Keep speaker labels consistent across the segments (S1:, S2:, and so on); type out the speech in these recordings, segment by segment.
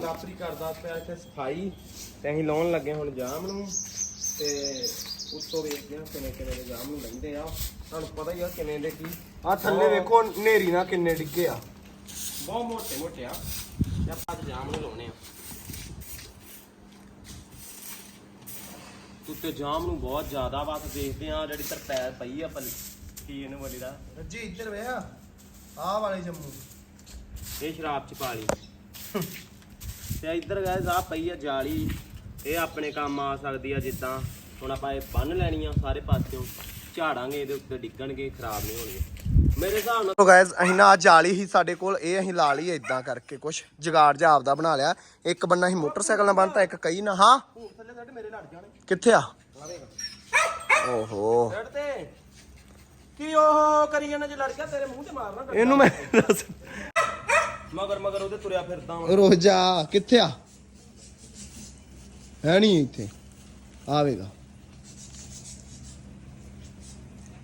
S1: ਲਾਪਰੀ ਕਰਦਾ ਪਿਆ ਇੱਥੇ ਸਫ਼ਾਈ ਤੇ ਅਸੀਂ ਲਾਉਣ ਲੱਗੇ ਹੁਣ ਜਾਮ ਨੂੰ ਤੇ ਉੱਤੋਂ ਵੇਖਦੇ ਆ ਕਿਵੇਂ ਕਿਵੇਂ ਦੇ ਜਾਮ ਨੂੰ ਲੈਂਦੇ ਆ। ਤੁਹਾਨੂੰ ਪਤਾ ਹੀ ਆ ਕਿਵੇਂ ਦੇ ਕੀ।
S2: ਆ ਥੱਲੇ ਵੇਖੋ ਨੇਰੀ ਨਾਲ ਕਿੰਨੇ ਡਿੱਗੇ ਆ।
S1: ਬਹੁਤ ਮੋਟੇ ਮੋਟੇ ਆ। ਆਪਾਂ ਅੱਜ ਜਾਮ ਨੂੰ ਲਾਉਣੇ ਆ। ਉੱਤੇ ਜਾਮ ਨੂੰ ਬਹੁਤ ਜ਼ਿਆਦਾ ਵਾਤ ਦੇਖਦੇ ਆ ਜਿਹੜੀ ਤਰਪੈਲ ਪਈ ਆ ਪਲ ਕੀ ਇਹਨੂੰ ਵਾਲੀ ਦਾ।
S2: ਰੱਜੀ ਇੱਧਰ ਵੇ ਆ ਵਾਲੇ ਜੰਮੂ।
S1: ਇਹ ਸ਼ਰਾਬ ਚ ਪਾ ਲਈ। ਤੇ ਇੱਧਰ ਗਾਇਸ ਆ ਪਈ ਆ ਜਾਲੀ। ਇਹ ਆਪਣੇ ਕੰਮ ਆ ਸਕਦੀ ਆ ਜਿੱਦਾਂ। ਹੁਣ ਆਪਾਂ ਇਹ ਬੰਨ ਲੈਣੀ ਆ ਸਾਰੇ ਪਾਸਿਓਂ। ਝਾੜਾਂਗੇ ਇਹਦੇ ਉੱਤੇ ਡਿੱਗਣਗੇ ਖਰਾਬ ਨਹੀਂ ਹੋਣਗੇ। ਮੇਰੇ ਹਿਸਾਬ ਨਾਲ
S2: ਸੋ ਗਾਇਜ਼ ਅਸੀਂ ਨਾ ਜਾਲੀ ਹੀ ਸਾਡੇ ਕੋਲ ਇਹ ਅਸੀਂ ਲਾ ਲਈ ਇਦਾਂ ਕਰਕੇ ਕੁਛ। ਜਗਾੜ ਜਾ ਆਪਦਾ ਬਣਾ ਲਿਆ। ਇੱਕ ਬੰਨਾ ਅਸੀਂ ਮੋਟਰਸਾਈਕਲ ਨਾਲ ਬੰਨਤਾ ਇੱਕ ਕਈ ਨਾ। ਹਾਂ?
S1: ਥੱਲੇ ਸਾਡੇ ਮੇਰੇ ਲੜ ਜਾਣੇ।
S2: ਕਿੱਥੇ ਆ? ਓਹੋ।
S1: ਲੜ ਤੇ। ਕੀ ਉਹ ਕਰੀ ਜਾਂਦਾ ਜੇ ਲੜ ਗਿਆ ਤੇਰੇ ਮੂੰਹ ਤੇ ਮਾਰਨਾ।
S2: ਇਹਨੂੰ ਮੈਂ
S1: ਮਗਰ ਮਗਰ ਉਹਦੇ ਤੁਰਿਆ ਫਿਰਦਾ ਵਾਂ।
S2: ਰੋਜਾ ਕਿੱਥੇ ਆ? ਹੈ ਨਹੀਂ ਇੱਥੇ। ਆਵੇਗਾ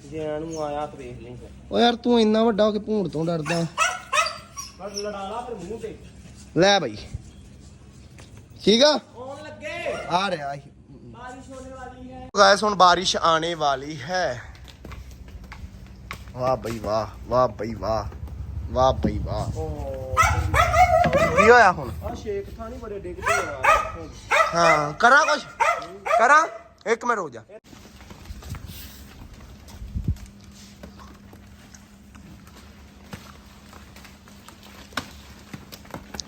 S1: ਜੇ ਇਹਨੂੰ ਆਇਆ ਤਾਂ ਵੇਖ ਲਈ ਫਿਰ।
S2: ਓ ਯਾਰ ਤੂੰ ਇੰਨਾ ਵੱਡਾ ਹੋ ਕੇ ਭੂੰਡ ਤੋਂ ਡਰਦਾ।
S1: ਪਰ ਲੜਾ ਲਾ ਫਿਰ ਮੂੰਹ ਤੇ।
S2: ਲੈ ਬਈ। ਠੀਕ ਆ?
S1: ਆਉਣ ਲੱਗੇ।
S2: ਆ ਰਿਹਾ ਹੀ
S1: ਬਾਰਿਸ਼ ਹੋਣੇ ਵਾਲੀ ਹੈ।
S2: ਗਾਇਸ ਹੁਣ ਬਾਰਿਸ਼ ਆने ਵਾਲੀ ਹੈ। ਵਾਹ ਬਈ ਵਾਹ ਵਾਹ ਬਈ ਵਾਹ। ਵਾਹ ਬਈ ਵਾਹ। ਕੀ ਹੋਇਆ ਹੁਣ?
S1: ਆ ਸ਼ੇਕ ਥਾਂ ਨਹੀਂ ਬੜੇ ਡਿੱਗਦੇ ਆ।
S2: ਹਾਂ ਕਰਾਂ ਕੁਛ? ਕਰਾਂ? ਇੱਕ ਮਿੰਟ ਰੁਕ ਜਾ।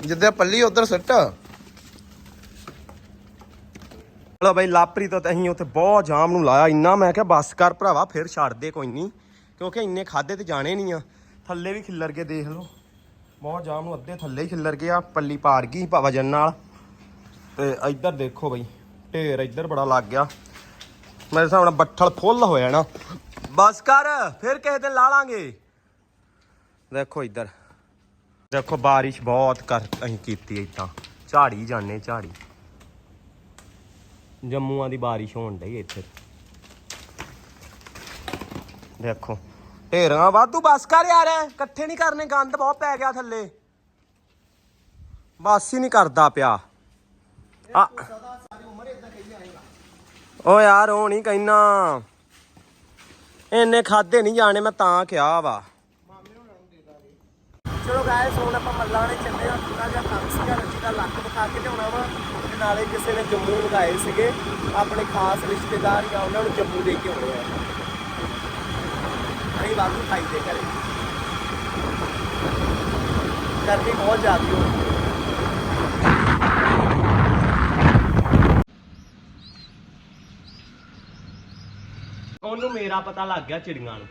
S2: ਜਿੱਦੇ ਪੱਲੀ ਉਧਰ ਸੱਟ।
S1: ਚਲੋ ਬਈ ਲਾਪਰੀ ਤੋਂ ਤਾਂ ਅਸੀਂ ਉੱਥੇ ਬਹੁਤ ਜਾਮ ਨੂੰ ਲਾਇਆ। ਇੰਨਾ ਮੈਂ ਕਿਹਾ ਬੱਸ ਕਰ ਭਰਾਵਾ ਫਿਰ ਛੱਡ ਦੇ ਕੋਈ ਨਹੀਂ ਕਿਉਂਕਿ ਇੰਨੇ ਖਾਦੇ ਤੇ ਜਾਣੇ ਨਹੀਂ ਆ। ਥੱਲੇ ਵੀ ਖਿੱਲਰ ਕੇ ਦੇਖ ਲਓ। ਬਹੁਤ ਜਾਮ ਨੂੰ ਅੱਧੇ ਥੱਲੇ ਹੀ ਖਿੱਲਰ ਗਏ ਪੱਲੀ ਪਾੜ ਗਈ ਵਜਨ ਨਾਲ। ਤੇ ਇੱਧਰ ਦੇਖੋ ਬਈ, ਢੇਰ ਇੱਧਰ ਬੜਾ ਲੱਗ ਗਿਆ। ਮੇਰੇ ਹਿਸਾਬ ਨਾਲ ਬੱਠਲ ਫੁੱਲ ਹੋ ਜਾਣਾ ਬਸ ਕਰ, ਫਿਰ ਕਿਸੇ ਦਿਨ ਲਾ ਲਾਂਗੇ। ਦੇਖੋ ਇੱਧਰ। ਦੇਖੋ ਬਾਰਿਸ਼ ਬਹੁਤ ਕਰ, ਅਸੀਂ ਕੀਤੀ ਇਦਾਂ। ਝਾੜੀ ਜਾਣੇ ਝਾੜੀ। ਜੰਮੂਆਂ ਦੀ ਬਾਰਿਸ਼ ਹੋਣ ਡਈ ਇੱਥੇ। ਦੇਖੋ। ਢੇਰਾਂ ਵਾਧੂ ਬਸ ਕਰ ਯਾਰ, ਇਕੱਠੇ ਨਹੀਂ ਕਰਨੇ, ਗੰਦ ਬਹੁਤ ਪੈ ਗਿਆ ਥੱਲੇ। ਬਸ ਹੀ ਨਹੀਂ ਕਰਦਾ ਪਿਆ। ਆ। ਓ ਯਾਰ, ਉਹ ਨਹੀਂ ਕਹਿਣਾ ਇੰਨੇ ਖਾਦੇ ਨਹੀਂ ਜਾਣੇ, ਮੈਂ ਤਾਂ ਕਿਹਾ ਵਾ।
S2: ਚਲੋ ਗਾਇਸ ਹੁਣ ਆਪਾਂ ਮੱਲਾਂ ਨੇ ਚੱਲੇ ਆ ਥੋੜਾ ਜਿਹਾ ਕੰਮ ਸੀਗਾ, ਰੱਜੀ ਦਾ ਲੱਕ ਦਿਖਾ ਕੇ ਲਿਆਉਣਾ ਵਾ। ਤੇ ਨਾਲੇ ਕਿਸੇ ਨੇ ਜੰਮੂ ਲਗਾਏ ਸੀਗੇ। ਆਪਣੇ ਖਾਸ ਰਿਸ਼ਤੇਦਾਰ ਜਾਂ ਉਹਨਾਂ ਨੂੰ ਜੰਮੂ ਦੇ ਕੇ ਆਉਣੇ ਆ। ਅਸੀਂ ਵਾਧੂ ਖਾਈ ਦੇ ਘਰੇ ਗਰਮੀ ਬਹੁਤ ਜ਼ਿਆਦੀ ਹੋ ਰਹੀ ਹੈ
S1: ਉਹਨੂੰ ਮੇਰਾ ਪਤਾ ਲੱਗ ਗਿਆ ਚਿੜੀਆਂ ਨੂੰ।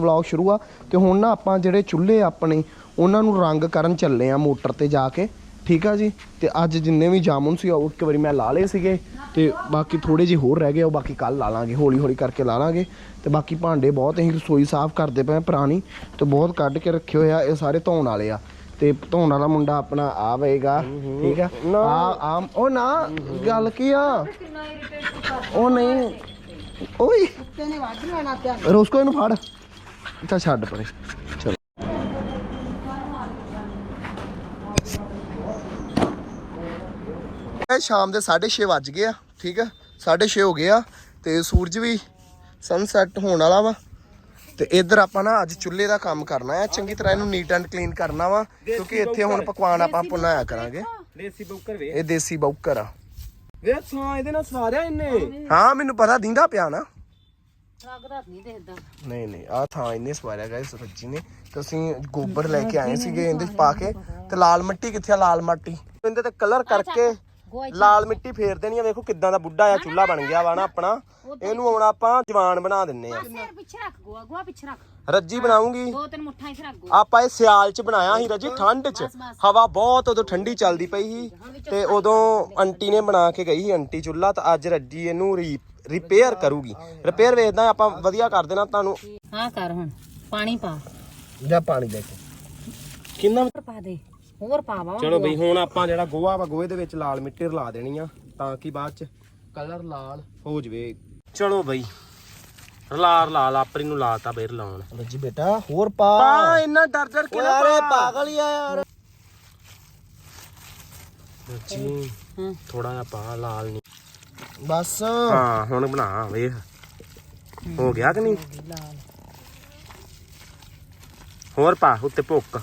S2: ਵਲੌਗ ਸ਼ੁਰੂ ਆ ਤੇ ਹੁਣ ਨਾ ਆਪਾਂ ਜਿਹੜੇ ਚੁੱਲ੍ਹੇ ਆਪਣੇ ਉਹਨਾਂ ਨੂੰ ਰੰਗ ਕਰਨ ਚੱਲੇ ਆ ਮੋਟਰ ਤੇ ਜਾ ਕੇ ਠੀਕ ਆ ਜੀ? ਤੇ ਅੱਜ ਜਿੰਨੇ ਵੀ ਜਾਮੁਨ ਸੀ ਉਹ ਇੱਕ ਵਾਰੀ ਮੈਂ ਲਾ ਲਏ ਸੀਗੇ ਤੇ ਬਾਕੀ ਥੋੜੇ ਜਿਹੇ ਹੋਰ ਰਹਿ ਗਏ ਉਹ ਬਾਕੀ ਕੱਲ ਲਾ ਲਾਂਗੇ ਹੌਲੀ ਹੌਲੀ ਕਰਕੇ ਲਾ ਲਾਂਗੇ। ਤੇ ਬਾਕੀ ਭਾਂਡੇ ਬਹੁਤ ਅਸੀਂ ਰਸੋਈ ਸਾਫ਼ ਕਰਦੇ ਪਏ ਪੁਰਾਣੀ ਤੇ ਬਹੁਤ ਕੱਢ ਕੇ ਰੱਖੇ ਹੋਏ ਆ ਇਹ ਸਾਰੇ ਧੋਣ ਵਾਲੇ ਆ। ਤੇ ਧੋਣ ਵਾਲਾ ਮੁੰਡਾ ਆਪਣਾ ਆਵੇਗਾ ਠੀਕ ਆ? ਆ ਆ ਉਹ ਨਾ ਗੱਲ ਕੀ ਆ? ਉਹ ਨਹੀਂ ਓਏ। ਰੋਸਕੋ ਇਹਨੂੰ ਫੜ। ਚੱਲ ਛੱਡ ਪਰੇ। ਚਲੋ। ਇਹ ਸ਼ਾਮ ਦੇ 6:30 ਵੱਜ ਗਏ ਆ ਠੀਕ ਆ? 6:30 ਹੋ ਗਏ ਆ ਤੇ ਸੂਰਜ ਵੀ ਸਨਸੈਟ ਹੋਣ ਵਾਲਾ ਵਾ। ਤੇ ਇੱਧਰ ਆਪਾਂ ਨਾ ਅੱਜ ਚੁੱਲ੍ਹੇ ਦਾ ਕੰਮ ਕਰਨਾ ਹੈ ਚੰਗੀ ਤਰ੍ਹਾਂ ਇਹਨੂੰ ਨੀਟ ਐਂਡ ਕਲੀਨ ਕਰਨਾ ਵਾ ਕਿਉਂਕਿ ਇੱਥੇ ਹੁਣ ਪਕਵਾਨ ਆਪਾਂ ਪੁਨਾਇਆ ਕਰਾਂਗੇ।
S1: ਦੇਸੀ ਬੁੱਕਰ ਵੇ
S2: ਇਹ ਦੇਸੀ ਬੌਕਰ ਆ।
S1: ਵੇ ਥਾਂ ਇਹਦੇ ਨਾਲ ਸਾਰਿਆ ਇਹਨੇ
S2: ਹਾਂ ਮੈਨੂੰ ਪਤਾ ਦਿੰਦਾ ਪਿਆ ਨਾ।
S3: ਲੱਗਦਾ ਨਹੀਂ ਦੇਖਦਾ।
S2: ਨਹੀਂ ਨਹੀਂ ਆ ਥਾਂ ਇੰਨੇ ਸਵਾਰਿਆ ਗਿਆ ਇਸ ਰੱਜੀ ਨੇ। ਤੇ ਅਸੀਂ ਗੋਬਰ ਲੈ ਕੇ ਆਏ ਸੀਗੇ ਇਹਦੇ ਚ ਪਾ ਕੇ। ਤੇ ਲਾਲ ਮਿੱਟੀ ਕਿੱਥੇ ਆ? ਲਾਲ ਮਿੱਟੀ। ਇਹਦੇ ਤੇ ਕਲਰ ਕਰਕੇ ਲਾਲ ਮਿੱਟੀ ਫੇਰ ਦੇਣੀ ਆ। ਵੇਖੋ ਕਿੱਦਾਂ ਦਾ ਬੁੱਢਾ ਆ ਚੁੱਲਾ ਬਣ ਗਿਆ ਵਾ ਨਾ ਆਪਣਾ। ਇਹਨੂੰ ਹੁਣ ਆਪਾਂ ਜਵਾਨ ਬਣਾ ਦਿੰਨੇ ਆ।
S3: ਸਿਰ ਪਿੱਛੇ ਰੱਖ ਗੋਆ ਗੋਆ ਪਿੱਛੇ ਰੱਖ।
S2: ਰੱਜੀ ਬਣਾਉਂਗੀ।
S3: ਦੋ ਤਿੰਨ ਮੁੱਠਾਂ ਇੱਥੇ ਰੱਖ ਗੋਆ।
S2: ਆਪਾਂ ਇਹ ਸਿਆਲ ਚ ਬਣਾਇਆ ਸੀ ਰੱਜੀ ਠੰਡ ਚ। ਹਵਾ ਬਹੁਤ ਉਦੋਂ ਠੰਡੀ ਚੱਲਦੀ ਪਈ ਸੀ। ਤੇ ਉਦੋਂ ਆਂਟੀ ਨੇ ਬਣਾ ਕੇ ਗਈ ਸੀ ਆਂਟੀ ਚੁੱਲਾ ਤਾਂ ਅੱਜ ਰੱਜੀ ਇਹਨੂੰ ਰਿਪੇਅਰ ਕਰੂਗੀ। ਰਿਪੇਅਰ ਵੇਚਦਾ ਆਪਾਂ ਵਧੀਆ ਕਰ ਦੇਣਾ ਤੁਹਾਨੂੰ।
S3: ਹਾਂ ਕਰ ਹੁਣ ਪਾਣੀ ਪਾ।
S2: ਜਾਂ ਪਾਣੀ ਲੈ ਕੇ।
S1: ਕਿੰਨਾ
S3: ਹੋਰ ਪਾ ਦੇ ਹੋਰ ਪਾ ਵਾ।
S1: ਚਲੋ ਬਈ ਹੁਣ ਆਪਾਂ ਜਿਹੜਾ ਗੋਹਾ ਵਾ ਗੋਹੇ ਦੇ ਵਿੱਚ ਲਾਲ ਮਿੱਟੀ ਰਲਾ ਦੇਣੀ ਆ ਤਾਂ ਕਿ ਬਾਅਦ ਚ
S2: ਕਲਰ ਲਾਲ
S1: ਹੋ ਜਵੇ। ਚਲੋ ਬਈ ਰਲਾ ਰਲਾ ਲਾਪਰੀ ਨੂੰ ਲਾਤਾ ਬੇਰ ਲਾਉਣ
S2: ਰੱਜੀ ਬੇਟਾ ਹੋਰ ਪਾ।
S1: ਪਾ ਇੰਨਾ ਡਰ ਡਰ ਕੇ
S2: ਓਏ
S1: ਨਾ ਪਾ।
S2: ਪਾਗਲ ਹੀ ਆ ਯਾਰ।
S1: ਜੀ
S3: ਹੂੰ।
S1: ਥੋੜਾ ਜਿਹਾ ਪਾ ਲਾਲ ਨਹੀਂ
S2: ਬਸ।
S1: ਹਾਂ ਹੁਣ ਬਣਾ ਵੇਖ। ਹੋ ਗਿਆ ਕਿ ਨਹੀਂ?
S3: ਲਾਲ
S1: ਹੋਰ ਪਾ ਉੱਤੇ ਭੁੱਕ।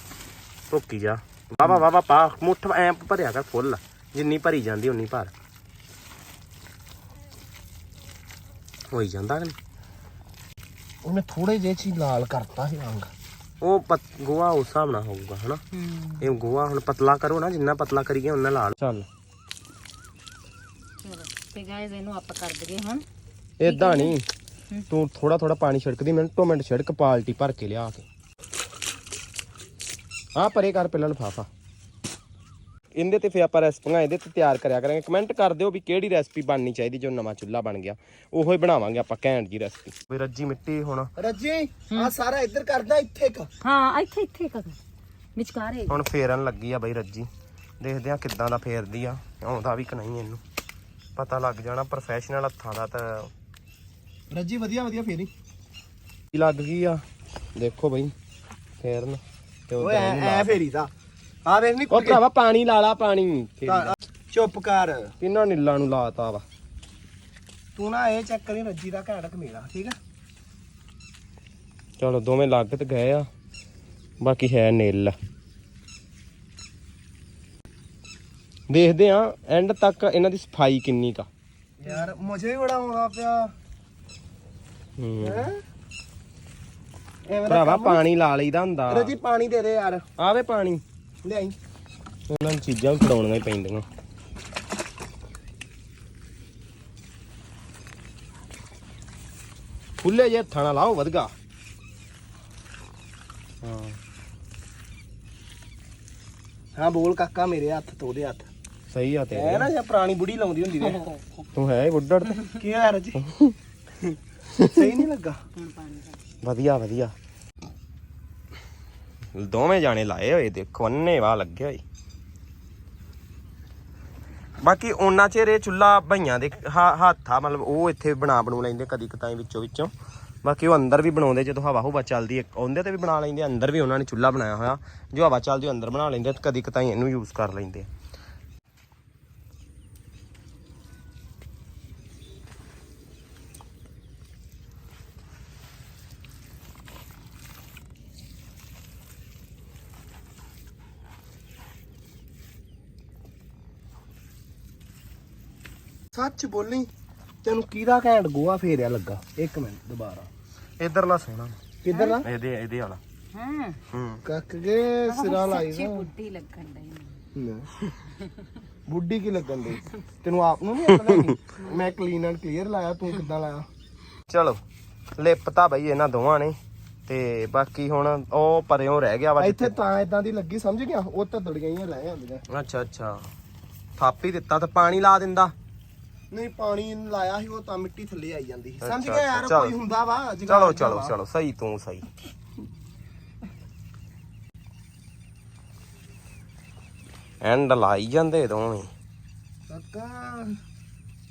S1: ਭੁੱਕੀ ਜਾ। ਵਾਵਾ ਵਾਵਾ ਪਾ। ਮੁੱਠ ਐ ਭਰਿਆ ਕਰ ਫੁੱਲ। ਜਿੰਨੀ ਭਰੀ ਜਾਂਦੀ ਉਨੀ ਭਰ। ਹੋਈ ਜਾਂਦਾ ਕਿ ਨਹੀਂ?
S2: ਉਹਨੇ ਥੋੜੇ ਜਿਹੇ ਚ ਲਾਲ ਕਰਤਾ ਸੀ ਰੰਗ।
S1: ਉਹ ਪਤ ਗੋਆ ਉਸ ਹਿਸਾਬ ਨਾਲ ਹੋਊਗਾ ਹਨਾ?
S3: ਹੂੰ।
S1: ਇਹ ਗੋਆ ਹੁਣ ਪਤਲਾ ਕਰੋ ਨਾ ਜਿੰਨਾ ਪਤਲਾ ਕਰੀਏ ਉਹਨਾਂ ਲਾਲ। ਚਲੋ।
S3: ਤੇ ਗਾਇਜ਼ ਇਹਨੂੰ ਆਪਾਂ ਕਰ ਦਈਏ ਹੁਣ।
S1: ਇਦਾਂ ਨਹੀਂ ਤੂੰ ਥੋੜਾ ਥੋੜਾ ਪਾਣੀ ਛਿੜਕਦੀ ਮਿੰਟੋ ਮਿੰਟ ਛਿੜਕ ਪਾਲਟੀ ਭਰ ਕੇ ਲਿਆ ਕੇ। ਆ ਪਰੇ ਕਰ ਪਹਿਲਾਂ ਲਫਾਫਾ। ਇਹਦੇ ਤੇ ਫੇ ਆਪਾਂ ਰੈਸਪੀਆਂ ਇਹਦੇ ਤੇ ਤਿਆਰ ਕਰਿਆ ਕਰਾਂਗੇ। ਕਮੈਂਟ ਕਰ ਦਿਓ ਵੀ ਕਿਹੜੀ ਰੈਸਪੀ ਬਣਨੀ ਚਾਹੀਦੀ ਜੋ ਨਵਾਂ ਚੁੱਲ੍ਹਾ ਬਣ ਗਿਆ। ਉਹੋ ਹੀ ਬਣਾਵਾਂਗੇ ਆਪਾਂ ਘੈਂਟ ਜੀ ਰੈਸਪੀ ਵੀ ਰੱਜੀ ਮਿੱਟੀ ਹੁਣ।
S2: ਰੱਜੀ ਆ ਸਾਰਾ ਇੱਧਰ ਕਰਦਾ ਇੱਥੇ ਕ
S3: ਹਾਂ ਇੱਥੇ ਇੱਥੇ ਕਰ ਵਿਚਕਾਰੇ।
S1: ਹੁਣ ਫੇਰਨ ਲੱਗੀ ਆ ਬਈ ਰੱਜੀ। ਦੇਖਦੇ ਆ ਕਿੱਦਾਂ ਦਾ ਫੇਰਦੀ ਆ। ਆਉਂਦਾ ਵੀ ਕਿ ਨਹੀਂ ਇਹਨੂੰ। ਪਤਾ ਲੱਗ ਜਾਣਾ ਪ੍ਰੋਫੈਸ਼ਨਲ ਹੱਥਾਂ ਦਾ ਤਾਂ।
S2: ਰੱਜੀ ਵਧੀਆ ਵਧੀਆ ਫੇਰੀ
S1: ਕੀ ਲੱਗ ਗਈ ਆ? ਦੇਖੋ ਬਈ ਫੇਰਨ ਤੇ
S2: ਓਏ ਐ ਐ ਫੇਰੀ ਦਾ ਆ ਵੇਖ ਨਹੀਂ
S1: ਉਹ ਭਰਾਵਾ ਪਾਣੀ ਲਾ ਲਾ ਪਾਣੀ।
S2: ਚੁੱਪ ਕਰ।
S1: ਕਿੰਨਾ ਨੀਲਾ ਨੂੰ ਲਾਤਾ ਵਾ।
S2: ਤੂੰ ਨਾ ਇਹ ਚੈੱਕ ਕਰੀ ਰੱਜੀ ਦਾ ਘੈਂਟ ਕਮੇਲਾ ਠੀਕ ਆ?
S1: ਚਲੋ ਦੋਵੇਂ ਲੱਗ ਤੇ ਗਏ ਆ। ਬਾਕੀ ਹੈ ਨਿੱਲ। ਦੇਖਦੇ ਆ ਐਂਡ ਤੱਕ ਇਹਨਾਂ ਦੀ ਸਫ਼ਾਈ ਕਿੰਨੀ ਕਾ
S2: ਯਾਰ ਮੁਝੇ ਵੀ ਬੜਾ ਆਉਂਦਾ ਪਿਆ।
S1: ਹੂੰ।
S2: ਹੈ ਐਵੇਂ ਦਾ
S1: ਭਰਾਵਾ ਪਾਣੀ ਲਾ ਲਈਦਾ ਹੁੰਦਾ।
S2: ਰੱਜੀ ਪਾਣੀ ਦੇ ਦੇ ਯਾਰ।
S1: ਆਵੇ ਪਾਣੀ।
S2: ਲਿਆਈ।
S1: ਉਹਨਾਂ ਨੂੰ ਚੀਜ਼ਾਂ ਵੀ ਫੜਾਉਣੀਆਂ ਹੀ ਪੈਂਦੀਆਂ। ਖੁੱਲੇ ਜੇ ਹੱਥਾਂ ਨਾਲ ਲਾਓ ਵਧਗਾ ਹਾਂ।
S2: ਹਾਂ ਬੋਲ ਕਾਕਾ ਮੇਰੇ ਹੱਥ ਤੋਂ ਉਹਦੇ ਹੱਥ।
S1: ਸਹੀ ਆ
S2: ਐ
S1: ਤੇਰੇ
S2: ਨਾ ਜੇ ਪੁਰਾਣੀ ਬੁੜੀ ਲਾਉਂਦੀ ਹੁੰਦੀ ਨੇ
S1: ਤੂੰ ਹੈ ਬੁੱਢੜ ਤੇ।
S2: ਕੀ ਹੋਇਆ ਰੱਜੀ? ਸਹੀ ਨਹੀਂ ਲੱਗਾ?
S1: ਵਧੀਆ ਵਧੀਆ। ਦੋਵੇਂ ਜਾਣੇ ਲਾਏ ਹੋਏ ਦੇਖੋ ਅੰਨੇ ਵਾ ਲੱਗੇ ਹੋਏ। ਬਾਕੀ ਉਹਨਾਂ ਚਿਰ ਇਹ ਚੁੱਲਾ ਭਈਆਂ ਦੇ ਹੱਥ ਮਤਲਬ ਉਹ ਇੱਥੇ ਬਣਾ ਬਣੂ ਲੈਂਦੇ ਕਦੀ ਕਤਾਈ ਵਿੱਚੋਂ ਵਿੱਚੋਂ। ਬਾਕੀ ਉਹ ਅੰਦਰ ਵੀ ਬਣਾਉਂਦੇ ਜਦੋਂ ਹਵਾ ਹੁਵਾ ਚੱਲਦੀ ਹੈ ਉਹਦੇ ਤੇ ਵੀ ਬਣਾ ਲੈਂਦੇ ਅੰਦਰ ਵੀ ਉਹਨਾਂ ਨੇ ਚੁੱਲਾ ਬਣਾਇਆ ਹੋਇਆ। ਜੋ ਹਵਾ ਚੱਲਦੀ ਉਹ ਅੰਦਰ ਬਣਾ ਲੈਂਦੇ ਕਦੀ ਕਤਾਈ ਇਹਨੂੰ ਯੂਜ਼ ਕਰ ਲੈਂਦੇ।
S2: ਸੱਚ ਬੋਲੀ। ਤੈਨੂੰ ਕਿਹਦਾ ਘੈਂਟ ਗੋਆ ਫੇਰਿਆ ਲੱਗਾ? ਇੱਕ ਮਿੰਟ ਦੁਬਾਰਾ।
S1: ਇਧਰਲਾ ਸੋਹਣਾ।
S2: ਕਿੱਧਰ ਨਾ
S1: ਇਹਦੇ ਇਹਦੇ ਵਾਲਾ।
S3: ਹਾਂ।
S1: ਹੂੰ।
S2: ਕੱਕ ਕੇ ਸਿਰਾ ਲਾਈ
S3: ਸੱਚੀ
S2: ਦਾ
S3: ਬੁੱਢੀ ਲੱਗਣ ਡਈ
S2: ਲੈ। ਬੁੱਢੀ ਕੀ ਲੱਗਣ ਦੀ ਤੈਨੂੰ ਆਪ ਨੂੰ ਨਹੀਂ ਪਤਾ ਲੱਗੀ ਮੈਂ ਕਲੀਨ ਐਂਡ ਕਲੀਅਰ ਲਾਇਆ ਤੂੰ ਕਿੱਦਾਂ ਲਾਇਆ?
S1: ਚਲੋ ਲਿਪਤਾ ਬਈ ਇਹਨਾਂ ਦੋਵਾਂ ਨੇ। ਤੇ ਬਾਕੀ ਹੁਣ ਉਹ ਪਰਿਓ ਰਹਿ ਗਿਆ ਵਾ
S2: ਇੱਥੇ ਤਾਂ ਇਦਾਂ ਦੀ ਲੱਗੀ ਸਮਝ ਗਿਆ? ਉਹ ਤਾਂ ਦੜੀਆਂ ਹੀ ਰਹਿ ਜਾਂਦੀਆਂ
S1: ਅੱਛਾ ਅੱਛਾ। ਥਾਪ ਦਿੱਤਾ ਤਾਂ ਪਾਣੀ ਲਾ ਦਿੰਦਾ।
S2: ਨਹੀਂ ਪਾਣੀ ਲਾਇਆ ਸੀ ਉਹ ਤਾਂ ਮਿੱਟੀ ਥੱਲੇ ਆਈ ਜਾਂਦੀ ਸੀ। ਸਮਝ ਗਿਆ ਯਾਰ। ਕੋਈ ਹੁੰਦਾ ਵਾ ਜੁਗਾੜ
S1: ਚਲੋ
S2: ਹੁੰਦਾ
S1: ਚਲੋ
S2: ਵਾ।
S1: ਚਲੋ ਸਹੀ ਤੂੰ ਸਹੀ। ਐਂਡ ਲਾਈ ਜਾਂਦੇ ਦੋਵੇਂ।
S2: ਕਾਕਾ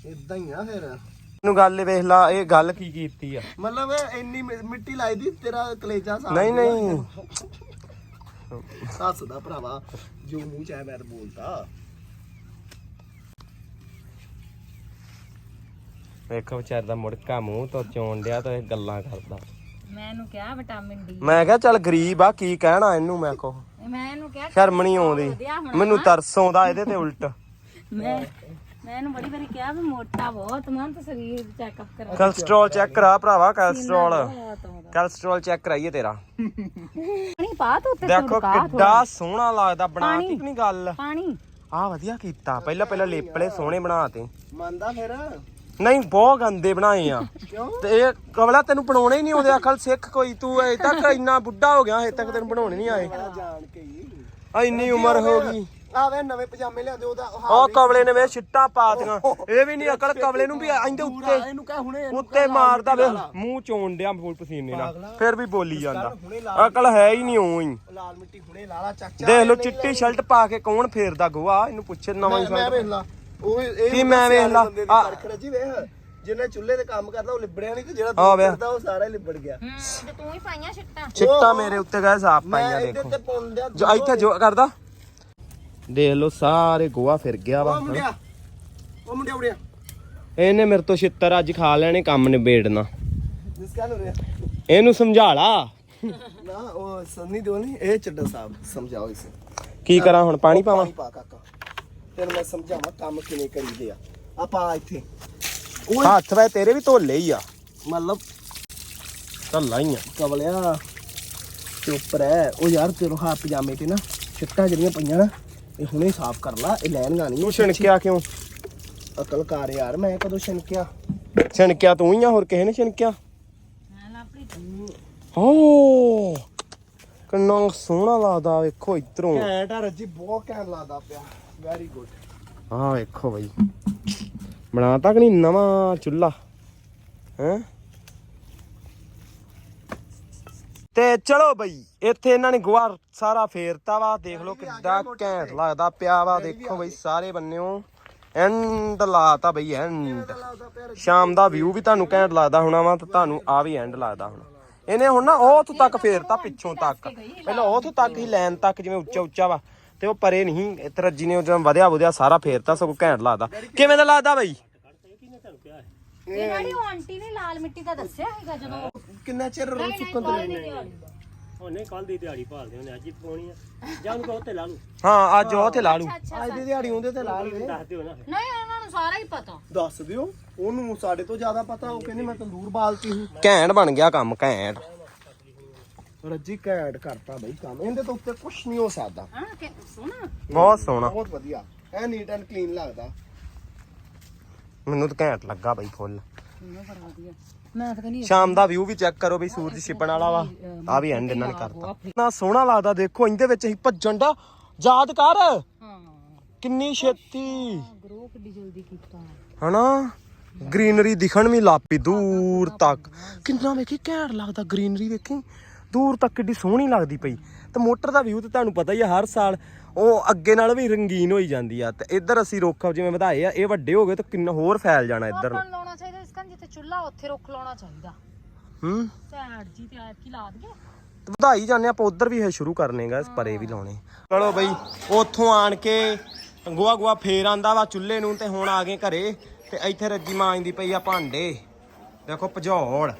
S2: ਇਦਾਂ ਹੀ ਆ ਫਿਰ।
S1: ਨੂੰ ਗੱਲ ਵੇਖ ਲਾ ਇਹ ਗੱਲ ਕੀ ਕੀਤੀ ਆ?
S2: ਮਤਲਬ ਇੰਨੀ ਮਿ- ਮਿੱਟੀ ਲਾਈ ਦੀ ਤੇਰਾ ਕਲੇਜਾ ਸਾਫ਼
S1: ਨਹੀਂ ਨਹੀਂ
S2: ਹੱਸਦਾ ਭਰਾਵਾ ਜੋ ਮੂੰਹ ਚ ਆਇਆ ਮੈਂ ਤਾਂ ਬੋਲਦਾ।
S1: ਵੇਖੋ ਵਿਚਾਰ ਦਾ ਮੁੜਕਾ ਮੂੰਹ ਤੋਂ ਚੋਣ ਡਿਆ ਤਾਂ ਇਹ ਗੱਲਾਂ ਕਰਦਾ।
S3: ਮੈਂ ਇਹਨੂੰ ਕਿਹਾ ਵਿਟਾਮਿਨ ਡੀ
S1: ਮੈਂ ਕਿਹਾ ਚੱਲ ਗਰੀਬ ਆ ਕੀ ਕਹਿਣਾ ਇਹਨੂੰ ਮੈਂ ਕੋ
S3: ਮੈਂ ਇਹਨੂੰ ਕਿਹਾ
S1: ਸ਼ਰਮ ਨਹੀਂ ਆਉਂਦੀ।
S3: ਵਧੀਆ ਹੋਣਾ
S1: ਮੈਨੂੰ ਤਰਸ ਆਉਂਦਾ ਇਹਦੇ ਤੇ ਉਲਟ।
S3: ਮੈਂ ਮੈਂ ਇਹਨੂੰ ਬੜੀ ਵਾਰੀ ਕਿਹਾ ਵੀ ਮੋਟਾ ਬਹੁਤ ਮਨ ਤੇ ਸਰੀਰ ਚੈੱਕਅਪ ਕਰਾ।
S1: ਕੋਲੇਸਟ੍ਰੋਲ ਚੈੱਕ ਕਰਾ ਭਰਾਵਾ ਕੋਲੇਸਟ੍ਰੋਲ ਕੋਲੇਸਟ੍ਰੋਲ ਚੈੱਕ ਕਰਾਈਏ ਤੇਰਾ।
S3: ਪਾਣੀ ਪਾ ਤੂੰ ਉੱਤੇ
S1: ਦੇਖੋ ਕਿੱਡਾ ਸੋਹਣਾ ਲੱਗਦਾ ਬਣਾ। ਕੇ ਕਿ ਨਹੀਂ ਗੱਲ।
S3: ਪਾਣੀ।
S1: ਆ ਵਧੀਆ ਕੀਤਾ ਪਹਿਲਾਂ ਪਹਿਲਾਂ ਲੇਪਲੇ ਸੋਹਣੇ ਬਣਾਤੇ
S2: ਮੰਨਦਾ ਫਿਰ।
S1: ਨਹੀਂ ਬਹੁਤ ਗੰਦੇ ਬਣਾਏ ਆ। ਤੇ ਇਹ ਕਵਲਾ ਤੈਨੂੰ ਬਣਾਉਣੇ ਹੀ ਨਹੀਂ ਆਉਂਦੇ ਅਕਲ ਸਿੱਖ ਕੋਈ ਤੂੰ ਅਜੇ ਤੱਕ ਇੰਨਾ ਬੁੱਢਾ ਹੋ ਗਿਆ ਹਜੇ ਤੱਕ ਤੈਨੂੰ ਬਣਾਉਣੇ ਨਹੀਂ ਆਏ।
S2: ਜਾਣ ਕੇ ਹੀ?
S1: ਆ ਇੰਨੀ ਉਮਰ ਹੋ ਗਈ।
S2: ਆਵੇ ਨਵੇਂ ਪਜਾਮੇ ਲਿਆਂਦੇ ਉਹਦਾ
S1: ਉਹ ਕਵਲੇ ਨੇ ਵੇ ਛਿੱਟਾਂ ਪਾਤੀਆਂ ਇਹ ਵੀ ਨਹੀਂ ਅਕਲ ਕਵਲੇ ਨੂੰ ਵੀ ਆਂਦੇ ਉੱਤੇ
S2: ਇਹਨੂੰ ਕਹਿ ਹੁਣੇ ਇਹਨੂੰ
S1: ਉੱਤੇ ਮਾਰਦਾ ਵੇ। ਮੂੰਹ ਚੋਣ ਡਿਆ ਫੁੱਲ ਪਸੀਨੇ ਨਾਲ। ਫਿਰ ਵੀ ਬੋਲੀ ਜਾਂਦਾ। ਅਕਲ ਹੈ ਹੀ ਨਹੀਂ ਉਹੀ
S2: ਲਾਲ ਮਿੱਟੀ ਹੁਣੇ ਲਾਲਾ ਚਾਚਾ
S1: ਦੇਖ ਲਓ ਚਿੱਟੀ ਸ਼ਰਟ ਪਾ ਕੇ ਕੌਣ ਫੇਰਦਾ ਗੋਆ? ਇਹਨੂੰ ਪੁੱਛੇ ਨਵਾਂ ਹੀ
S2: ਮੈਂ
S1: ਸ਼ਰਟ
S2: ਵੇਖ ਲਾ। ਉਹ ਇਹ
S1: ਕੀ ਮੈਂ ਵੇਖ ਲਾ, ਆ-
S2: ਫ਼ਰਕ ਰੱਜੀ ਵੇਖ ਜਿਹਨੇ ਚੁੱਲ੍ਹੇ ਤੇ ਕੰਮ ਕਰਦਾ ਉਹ ਲਿਬੜਿਆ ਨਹੀਂ ਤੇ ਜਿਹੜਾ
S1: ਆ
S2: ਦੂਰ
S1: ਵੇਖ।
S2: ਕਰਦਾ ਉਹ ਸਾਰਾ ਹੀ ਲਿਬੜ ਗਿਆ।
S3: ਹੂੰ ਤੇ ਤੂੰ ਹੀ ਪਾਈਆਂ ਛਿੱਟਾਂ?
S1: ਚਿੱਟਾ ਮੇਰੇ ਉੱਤੇ ਗਏ ਸਾਫ਼
S2: ਮੈਂ
S1: ਪਾਈਆਂ
S2: ਇਹਦੇ
S1: ਦੇਖੋ।
S2: ਤੇ ਪਾਉਂਦਿਆ
S1: ਜੋ ਇੱਥੇ ਜੋ ਕਰਦਾ। ਦੇਖ ਲਓ ਸਾਰੇ ਗੋਆ ਫਿਰ ਗਿਆ ਵਾ।
S2: ਉਹ ਮੁੰਡਿਆ ਉਹ ਮੁੰਡਿਆ ਉੜਿਆ
S1: ਇਹਨੇ ਮੇਰੇ ਤੋਂ ਛਿੱਤਰ ਅੱਜ ਖਾ ਲੈਣੇ ਕੰਮ ਨਿਬੇੜਨਾ।
S2: ਜਿਸ ਕਾਲ ਹੋ ਰਿਹਾ
S1: ਇਹਨੂੰ ਸਮਝਾ ਲਾ।
S2: ਨਾ ਉਹ ਸੰਨੀ ਇਹ ਚੱਡਾ ਸਾਹਿਬ ਸਮਝਾਓ ਇਸੇ।
S1: ਕੀ ਕਰਾਂ ਹੁਣ ਪਾਣੀ ਪਾਵਾਂ
S2: ਪਾਣੀ ਪਾ ਕਾਕਾ। ਤੈਨੂੰ ਮੈਂ ਸਮਝਾਵਾਂ ਕੰਮ ਕਿਵੇਂ ਕਰੀਦੇ ਆ। ਆਪਾਂ ਇੱਥੇ ਉਹ
S1: ਹੱਥ ਵੇ ਤੇਰੇ ਵੀ ਧੋਲੇ ਹੀ ਆ।
S2: ਮਤਲਬ
S1: ਧੱਲਾ ਹੀ ਆ
S2: ਕਵਲਿਆ ਚੁੱਪ ਰਹਿ ਉਹ ਯਾਰ ਤੇਰੇ ਹਾਂ ਪਜਾਮੇ ਤੇ ਨਾ ਛਿੱਟਾਂ ਜਿਹੜੀਆਂ ਪਈਆਂ ਨਾ ਇਹ ਹੁਣੇ ਸਾਫ਼ ਕਰ ਲਾ ਇਹ ਲੈਣਗਾ ਨਹੀਂ
S1: ਤੂੰ ਛਿਣਕਿਆ ਕਿਉਂ?
S2: ਅਕਲ ਕਰ ਯਾਰ ਮੈਂ ਕਦੋਂ ਛਿਣਕਿਆ?
S1: ਛਿਣਕਿਆ ਤੂੰ ਹੀ ਆ ਹੋਰ ਕਿਸੇ ਨੇ ਛਿਣਕਿਆ?
S3: ਮੈਂ ਲਾਪਰੀ
S1: ਓ! ਕਿੰਨਾ ਸੋਹਣਾ ਲੱਗਦਾ ਵੇਖੋ ਇਧਰੋਂ।
S2: ਘੈਂਟ ਆ ਰੱਜੀ ਬਹੁਤ ਘੈਂਟ ਲੱਗਦਾ ਪਿਆ। ਵੈਰੀ ਗੁੱਡ
S1: ਆਹ ਵੇਖੋ ਬਈ। ਬਣਾ ਤੱਕ ਨਹੀਂ ਨਵਾਂ ਚੁੱਲਾ ਹੈ? ਤੇ ਚਲੋ ਬਈ ਇੱਥੇ ਇਹਨਾਂ ਨੇ ਗੋਆ ਸਾਰਾ ਫੇਰਤਾ ਵਾ। ਦੇਖ ਲਓ ਕਿੱਡਾ ਘੈਂਟ ਲੱਗਦਾ ਪਿਆ ਵਾ। ਦੇਖੋ ਬਈ ਸਾਰੇ ਬੰਨਿਓ। ਐਂਡ ਲਾਤਾ ਬਈ ਐਂਡ ਸ਼ਾਮ ਦਾ ਵਿਊ ਵੀ ਤੁਹਾਨੂੰ ਘੈਂਟ ਲੱਗਦਾ ਹੋਣਾ ਵਾ ਤੇ ਤੁਹਾਨੂੰ ਆ ਵੀ ਐਂਡ ਲੱਗਦਾ ਹੋਣਾ। ਇਹਨੇ ਹੁਣ ਨਾ ਉਹ ਉੱਥੋਂ ਤੱਕ ਫੇਰਤਾ ਪਿੱਛੋਂ ਤੱਕ। ਪਹਿਲਾਂ ਉੱਥੋਂ ਤੱਕ ਹੀ ਲਾਈਨ ਤੱਕ ਜਿਵੇਂ ਉੱਚਾ ਉੱਚਾ ਵਾ। ਤੇ ਉਹ ਪਰੇ ਨਹੀਂ ਤੇ ਰੱਜੀ ਨੇ ਉਹ ਜਦੋਂ ਵਧਿਆ ਵਧਿਆ ਸਾਰਾ ਫੇਰਤਾ ਸਗੋਂ ਘੈਂਟ ਲੱਗਦਾ ਕਿਵੇਂ ਦਾ ਲੱਗਦਾ ਬਈ?
S3: ਇਹ ਵਾਲੀ ਉਹ ਆਂਟੀ ਨੇ ਲਾਲ ਮਿੱਟੀ ਦਾ ਦੱਸਿਆ ਹੈਗਾ ਜਦੋਂ।
S2: ਕਿੰਨਾ ਚਿਰ ਰੋ
S3: ਨਹੀਂ
S2: ਸੁੱਕਣ ਤੇ ਲੈਣੇ
S3: ਦਾ।
S4: ਉਹਨੇ ਕੱਲ ਦੀ ਦਿਹਾੜੀ ਭਾਲਦੇ ਉਹਨੇ ਅੱਜ ਹੀ ਪਾਉਣੀ ਆ। ਜਾਂ ਉਹਨੂੰ ਲਾ ਲੂ
S1: ਹਾਂ ਅੱਜ ਉਹ ਤੇ ਲਾ ਲੂ
S2: ਅੱਜ ਦੀ ਦਿਹਾੜੀ ਹੁੰਦੇ ਤੇ ਲਾ ਲਵੇ।
S4: ਦੱਸ ਦਿਓ ਨਾ।
S3: ਨਹੀਂ ਉਹਨਾਂ ਨੂੰ ਸਾਰਾ ਹੀ ਪਤਾ।
S2: ਦੱਸ ਦਿਓ ਉਹਨੂੰ ਸਾਡੇ ਤੋਂ ਜ਼ਿਆਦਾ ਪਤਾ ਉਹ ਕਹਿੰਦੀ ਮੈਂ ਤੰਦੂਰ ਬਾਲਤੀ ਹੂੰ
S1: ਘੈਂਟ ਬਣ ਗਿਆ ਕੰਮ ਘੈਂਟ।
S2: ਰੱਜੀ ਘੈਂਟ ਕਰਤਾ ਬਈ ਕੰਮ। ਇਹਦੇ ਤੋਂ ਉੱਤੇ ਕੁਝ ਨਹੀਂ ਹੋ ਸਕਦਾ।
S3: ਹਾਂ ਕਿ ਸੋਹਣਾ।
S1: ਬਹੁਤ ਸੋਹਣਾ।
S2: ਬਹੁਤ ਵਧੀਆ। ਐ ਨੀਟ ਐਂਡ ਕਲੀਨ ਲੱਗਦਾ।
S1: ਮੈਨੂੰ ਤਾਂ ਘੈਂਟ ਲੱਗਾ ਬਈ ਫੁੱਲ।
S3: ਕਿੰਨਾ ਬੜਾ ਵਧੀਆ। ਮੈਂ ਤਾਂ ਕਹਿੰਦੀ
S1: ਸ਼ਾਮ ਦਾ ਵਿਊ ਵੀ ਚੈੱਕ ਕਰੋ ਬਈ ਸੂਰਜ ਛਿਪਣ ਵਾਲਾ ਵਾ। ਆ ਵੀ ਐਂਡ ਇਹਨਾਂ ਨੇ ਕਰਤਾ। ਨਾ ਸੋਹਣਾ ਲੱਗਦਾ ਦੇਖੋ ਇਹਦੇ ਵਿੱਚ ਅਸੀਂ ਭੱਜਣ ਦਾ ਯਾਦ ਕਰ।
S3: ਹਾਂ।
S1: ਕਿੰਨੀ ਛੇਤੀ।
S3: ਗਰੋ ਕਿੱਡੀ ਜਲਦੀ ਕੀਤਾ।
S1: ਹਨਾ? ਗ੍ਰੀਨਰੀ ਦਿਖਣ ਵੀ ਲਾਪੀ ਦੂਰ ਤੱਕ। ਕਿੰਨਾ ਵੇਖੀ ਘੈਂਟ ਲੱਗਦਾ ਗ੍ਰੀਨਰੀ ਵੇਖੀ। ਦੂਰ ਤੱਕ ਕਿੱਡੀ ਸੋਹਣੀ ਲੱਗਦੀ ਪਈ। ਤੇ ਮੋਟਰ ਦਾ ਵਿਊ ਤੇ ਤੁਹਾਨੂੰ ਪਤਾ ਹੀ ਆ ਹਰ ਸਾਲ ਉਹ ਅੱਗੇ ਨਾਲ ਵੀ ਰੰਗੀਨ ਹੋਈ ਜਾਂਦੀ ਆ। ਤੇ ਇੱਧਰ ਅਸੀਂ ਰੁੱਖ ਜਿਵੇਂ ਵਧਾਏ ਆ ਇਹ ਵੱਡੇ ਹੋ ਗਏ ਤਾਂ ਕਿੰਨਾ ਹੋਰ ਫੈਲ ਜਾਣਾ ਇੱਧਰ ਨੂੰ।
S3: ਲਾਉਣਾ ਚਾਹੀਦਾ ਇਸ ਕੰਨ ਜਿੱਥੇ ਚੁੱਲ੍ਹਾ ਉੱਥੇ ਰੁੱਖ ਲਾਉਣਾ ਚਾਹੀਦਾ।
S1: ਹੂੰ?
S3: ਭੈਣ ਜੀ ਤੇ ਆਪ ਕੀ ਲਾ ਦਈਏ
S1: ਤੇ ਵਧਾਈ ਜਾਂਦੇ ਆਪਾਂ ਉਧਰ ਵੀ ਇਹ ਸ਼ੁਰੂ ਕਰਨੇਗਾ ਇਸ ਪਰੇ ਵੀ ਲਾਉਣੇ। ਚਲੋ ਬਈ ਉੱਥੋਂ ਆਣ ਕੇ ਗੋਆ ਗੋਆ ਫੇਰ ਆਂਦਾ ਵਾ ਚੁੱਲ੍ਹੇ ਨੂੰ ਤੇ ਹੁਣ ਆ ਗਏ ਘਰੇ। ਤੇ ਇੱਥੇ ਰੱਜੀ ਮਾਂਜਦੀ ਪਈ ਆ ਭਾਂਡੇ। ਦੇਖੋ ਭਜੌੜ।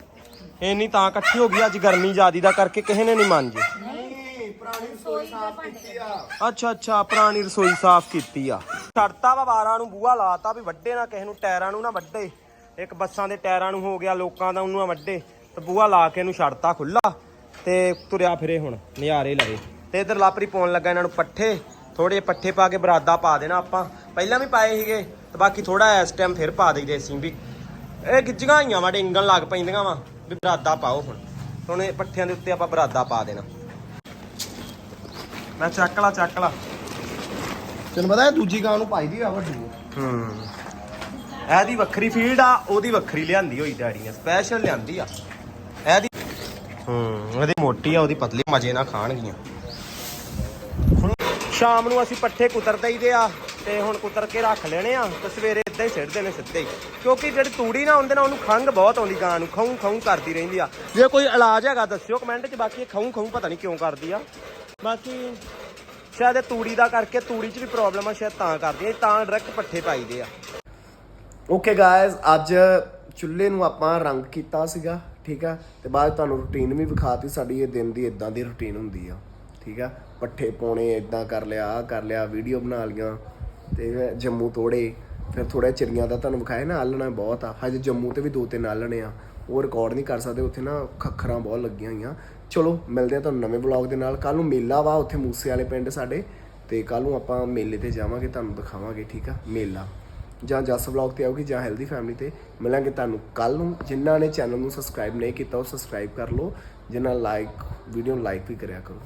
S1: ਇੰਨੀ ਤਾਂ ਇਕੱਠੀ ਹੋ ਗਈ, ਅੱਜ ਗਰਮੀ ਜ਼ਿਆਦੀ ਦਾ ਕਰਕੇ ਕਿਸੇ ਨੇ ਨਹੀਂ ਮਾਂਜੇ।
S2: ਨਹੀਂ
S1: ਅੱਛਾ ਅੱਛਾ, ਪੁਰਾਣੀ ਰਸੋਈ ਸਾਫ਼ ਕੀਤੀ ਆ। ਛੱਡਤਾ ਵਾ ਵਾਰਾਂ ਨੂੰ, ਬੂਹਾ ਲਾਤਾ ਵੀ ਵੱਡੇ ਨਾ ਕਿਸੇ ਨੂੰ, ਟਾਇਰਾਂ ਨੂੰ ਨਾ ਵੱਡੇ। ਇੱਕ ਬੱਸਾਂ ਦੇ ਟਾਇਰਾਂ ਨੂੰ ਹੋ ਗਿਆ, ਲੋਕਾਂ ਦਾ ਉਹਨੂੰ ਵੱਡੇ। ਤੇ ਬੂਹਾ ਲਾ ਕੇ ਇਹਨੂੰ ਛੱਡਤਾ ਖੁੱਲਾ ਤੇ ਤੁਰਿਆ ਫਿਰੇ ਹੁਣ, ਨਜ਼ਾਰੇ ਲਵੇ। ਤੇ ਇਧਰ ਲਾਪਰੀ ਪਾਉਣ ਲੱਗਾ ਇਹਨਾਂ ਨੂੰ ਪੱਠੇ। ਥੋੜੇ ਜਿਹੇ ਪੱਠੇ ਪਾ ਕੇ ਬਰਾਦਾ ਪਾ ਦੇਣਾ ਆਪਾਂ। ਪਹਿਲਾਂ ਵੀ ਪਾਏ ਸੀਗੇ, ਤੇ ਬਾਕੀ ਥੋੜਾ ਇਸ ਟਾਈਮ ਫਿਰ ਪਾ ਦਈਦੇ ਅਸੀਂ ਵੀ। ਇਹ ਗਿੱਜੀਆਂ ਆਈਆਂ ਵਾ, ਡਿੰਗਣ ਲੱਗ ਪੈਂਦੀਆਂ ਵਾ। ਵੀ ਬਰਾਦਾ ਪਾਓ ਹੁਣ। ਹੁਣ ਇਹ ਪੱਠਿਆਂ ਦੇ ਉੱਤੇ ਆਪਾਂ ਬਰਾਦਾ ਪਾ ਦੇਣਾ। ਮੈਂ ਚੱਕ ਲਾ ਚੱਕ ਲਾ।
S2: ਤੈਨੂੰ ਪਤਾ ਹੈ ਦੂਜੀ ਗਾਂ ਨੂੰ ਪਾਈ ਦੀ ਆ ਵੱਡੀ।
S1: ਹੂੰ। ਇਹਦੀ ਵੱਖਰੀ ਫੀਲਡ ਆ ਉਹਦੀ ਵੱਖਰੀ ਲਿਆਂਦੀ ਹੋਈ ਡੈਡੀ ਨੇ ਸਪੈਸ਼ਲ ਲਿਆਂਦੀ ਆ। ਇਹਦੀ ਹੂੰ ਇਹਦੀ ਮੋਟੀ ਆ ਉਹਦੀ ਪਤਲੀ ਮਜੇ ਨਾਲ ਖਾਣਗੀਆਂ। ਹੁਣ ਸ਼ਾਮ ਨੂੰ ਅਸੀਂ ਪੱਠੇ ਕੁਤਰ ਦਈਦੇ ਆ ਤੇ ਹੁਣ ਕੁਤਰ ਕੇ ਰੱਖ ਲੈਣੇ ਆ ਤੇ ਸਵੇਰੇ ਇਦਾਂ ਹੀ ਸਿੱਟਦੇ ਨੇ ਸਿੱਧੇ ਹੀ। ਕਿਉਂਕਿ ਜਿਹੜੀ ਤੂੜੀ ਨਾ ਹੁੰਦੇ ਨਾ ਉਹਨੂੰ ਖੰਗ ਬਹੁਤ ਆਉਂਦੀ ਗਾਂ ਨੂੰ ਖਾਉਂ ਖਾਉਂ ਕਰਦੀ ਰਹਿੰਦੀ ਆ। ਜੇ ਕੋਈ ਇਲਾਜ ਹੈਗਾ, ਦੱਸਿਓ ਕਮੈਂਟ 'ਚ, ਬਾਕੀ ਖਾਉਂ ਖਾਉਂ ਪਤਾ ਨਹੀਂ ਕਿਉਂ ਕਰਦੀ ਆ। ਬਾਕੀ ਸ਼ਾਇਦ ਇਹ ਤੂੜੀ ਦਾ ਕਰਕੇ ਤੂੜੀ 'ਚ ਵੀ ਪ੍ਰੋਬਲਮ ਆ, ਸ਼ਾਇਦ ਤਾਂ ਕਰਦੀ ਆ ਤਾਂ ਡਾਇਰੈਕਟ ਪੱਠੇ ਪਾਈਦੇ ਆ।
S2: ਓਕੇ ਗਾਇਜ਼ ਅੱਜ ਚੁੱਲ੍ਹੇ ਨੂੰ ਆਪਾਂ ਰੰਗ ਕੀਤਾ ਸੀਗਾ, ਠੀਕ ਆ? ਤੇ ਬਾਅਦ ਤੁਹਾਨੂੰ ਰੁਟੀਨ ਵੀ ਵਿਖਾਤੀ, ਸਾਡੀ ਇਹ ਦਿਨ ਦੀ ਇਦਾਂ ਦੀ ਰੁਟੀਨ ਹੁੰਦੀ ਆ, ਠੀਕ ਆ? ਪੱਠੇ ਪਾਉਣੇ ਇਦਾਂ ਕਰ ਲਿਆ ਆ ਕਰ ਲਿਆ ਵੀਡੀਓ ਬਣਾ ਲੀਆਂ ਤੇ ਜੰਮੂ ਤੋੜੇ। ਫਿਰ ਥੋੜਾ ਚਿੜੀਆਂ ਦਾ ਤੁਹਾਨੂੰ ਵਿਖਾਇਆ, ਨਾ ਆਲਣਾ ਬਹੁਤ ਆ। ਹਜੇ ਜੰਮੂ ਤੇ ਵੀ ਦੋ ਤਿੰਨ ਆਲਣੇ ਆ। ਉਹ ਰਿਕਾਰਡ ਨਹੀਂ ਕਰ ਸਕਦੇ, ਉੱਥੇ ਨਾ ਖੱਖਰਾਂ ਬਹੁਤ ਲੱਗੀਆਂ ਹੋਈਆਂ। ਚਲੋ, ਮਿਲਦੇ ਆ ਤੁਹਾਨੂੰ ਨਵੇਂ ਵਲੌਗ ਦੇ ਨਾਲ। ਕੱਲ ਨੂੰ ਮੇਲਾ ਵਾ ਉੱਥੇ ਮੂਸੇ ਵਾਲੇ ਪਿੰਡ ਸਾਡੇ, ਤੇ ਕੱਲ ਨੂੰ ਆਪਾਂ ਮੇਲੇ ਤੇ ਜਾਵਾਂਗੇ, ਤੁਹਾਨੂੰ ਦਿਖਾਵਾਂਗੇ, ਠੀਕ ਆ? ਮੇਲਾ। ਜਾਂ ਜਸ ਵਲੌਗ ਤੇ ਆਉਗੀ, ਜਾਂ ਹੈਲਦੀ ਫੈਮਿਲੀ ਤੇ। ਮਿਲਾਂਗੇ ਤੁਹਾਨੂੰ ਕੱਲ ਨੂੰ। ਜਿਨ੍ਹਾਂ ਨੇ ਚੈਨਲ ਨੂੰ ਸਬਸਕ੍ਰਾਈਬ ਨਹੀਂ ਕੀਤਾ, ਉਹ ਸਬਸਕ੍ਰਾਈਬ ਕਰ ਲਓ। ਜਿਨ੍ਹਾਂ ਲਾਈਕ ਵੀਡੀਓ ਨੂੰ ਲਾਈਕ ਵੀ ਕਰਿਆ ਕਰੋ।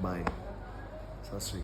S2: ਬਾਏ ਸਤਿ ਸ਼੍ਰੀ ਅਕਾਲ।